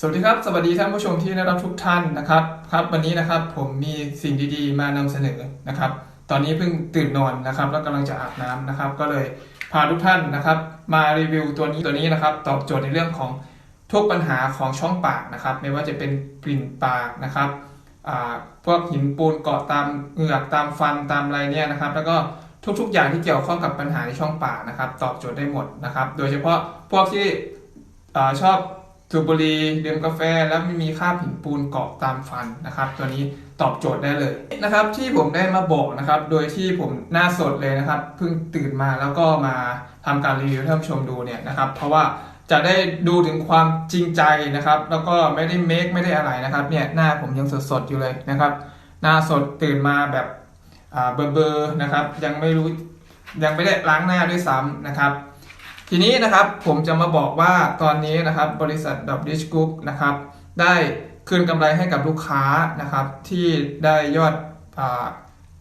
สวัสดีครับ สวัสดีท่านผู้ชมที่ได้รับทุกท่านนะครับครับ วันนี้นะครับผมมีสิ่งดีๆ มานำเสนอนะครับ ตอนนี้เพิ่งตื่นนอนนะครับ แล้วกำลังจะอาบน้ำนะครับ ก็เลยพาทุกท่านนะครับ มารีวิวตัวนี้ตัวนี้นะครับ ตอบโจทย์ในเรื่องของทุกปัญหาของช่องปากนะครับ ไม่ว่าจะเป็นกลิ่นปากนะครับอ่าพวกหินปูนเกาะตามเหงือกตามฟันตามอะไรเนี่ยนะครับ แล้วก็ทุกๆ อย่างที่เกี่ยวข้องกับปัญหาในช่องปากนะครับ ตอบโจทย์ได้หมดนะครับ โดยเฉพาะพวกที่อ่าชอบ สูบบุหรี่ดื่มกาแฟแล้วไม่มีคราบหินปูนเกาะตามฟันนะครับ ตัวนี้ตอบโจทย์ได้เลยนะครับ ที่ผมได้มาบอกนะครับ โดยที่ผมหน้าสดเลยนะครับเพิ่งตื่นมาแล้วก็มาทำการรีวิวให้ท่านผู้ชมดูเนี่ยนะครับ เพราะว่าจะได้ดูถึงความจริงใจนะครับ แล้วก็ไม่ได้เมคไม่ได้อะไรนะครับเนี่ยหน้าผมยังสดๆอยู่เลยนะครับ หน้าสดตื่นมาแบบอ่าเบอร์ๆนะครับ ยังไม่รู้ยังไม่ได้ล้างหน้าด้วยซ้ำนะครับ ทีนี้นะครับผมจะมาบอกว่าตอนนี้นะครับบริษัทดับดิชกรุ๊ปนะครับได้คืนกำไรให้กับลูกค้านะครับที่ได้ยอดอ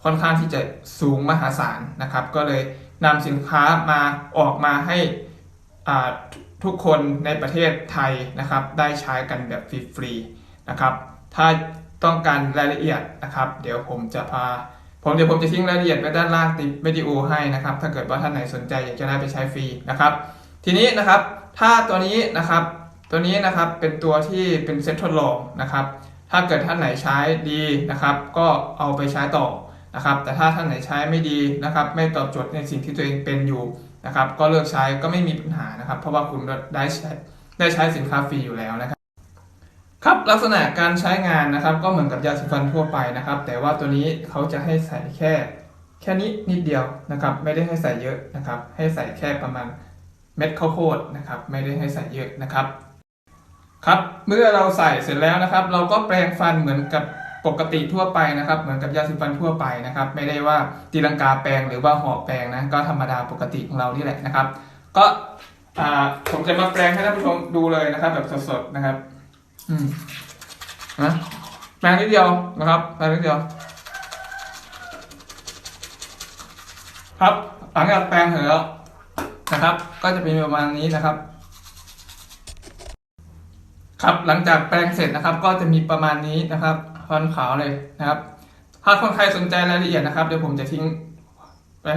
ค่อนข้างที่จะสูงมหาศาลนะครับ ก็เลยนำสินค้ามาออกมาให้ทุกคนในประเทศไทยนะครับ ได้ใช้กันแบบฟรีๆนะครับ ถ้าต้องการรายละเอียดนะครับ เดี๋ยวผมจะพา ผมเดี๋ยวผมจะทิ้งรายละเอียดไว้ด้านล่างติดวิดีโอให้นะครับ ถ้าเกิดว่าท่านไหนสนใจอยากจะได้ไปใช้ฟรีนะครับ ทีนี้นะครับ ถ้าตัวนี้นะครับ ตัวนี้นะครับเป็นตัวที่เป็นเซ็ตทดลองนะครับ ถ้าเกิดท่านไหนใช้ดีนะครับ ก็เอาไปใช้ต่อนะครับ แต่ถ้าท่านไหนใช้ไม่ดีนะครับ ไม่ตอบโจทย์ในสิ่งที่ตัวเองเป็นอยู่นะครับ ก็เลิกใช้ก็ไม่มีปัญหานะครับ เพราะว่าคุณได้ใช้ได้ใช้สินค้าฟรีอยู่แล้วนะครับ ครับลักษณะการใช้งานนะครับก็เหมือนกับยาสีฟันทั่วไปนะครับ แต่ว่าตัวนี้เขาจะให้ใส่แค่ แค่นี้นิดเดียวนะครับ ไม่ได้ให้ใส่เยอะนะครับ ให้ใส่แค่ประมาณเม็ดข้าวโพดนะครับ ไม่ได้ให้ใส่เยอะนะครับครับเมื่อเราใส่เสร็จแล้วนะครับ เราก็แปรงฟันเหมือนกับปกติทั่วไปนะครับ เหมือนกับยาสีฟันทั่วไปนะครับ ไม่ได้ว่าตีลังกาแปรงหรือว่าห่อแปรงนะก็ธรรมดาปกติของเรานี่แหละนะครับ ก็ผมจะมาแปรงให้ท่านผู้ชมดูเลยนะครับ แบบสดๆนะครับ อืมนะแปรงนิดเดียวนะครับแปรงนิดเดียว ครับหลังจากแปรงเสร็จแล้วนะครับ ก็จะเป็นประมาณนี้นะครับ ครับหลังจากแปรงเสร็จนะครับ ก็จะมีประมาณนี้นะครับฟันขาวเลยนะครับ ถ้าคนใครสนใจรายละเอียดนะครับเดี๋ยวผมจะทิ้งไว้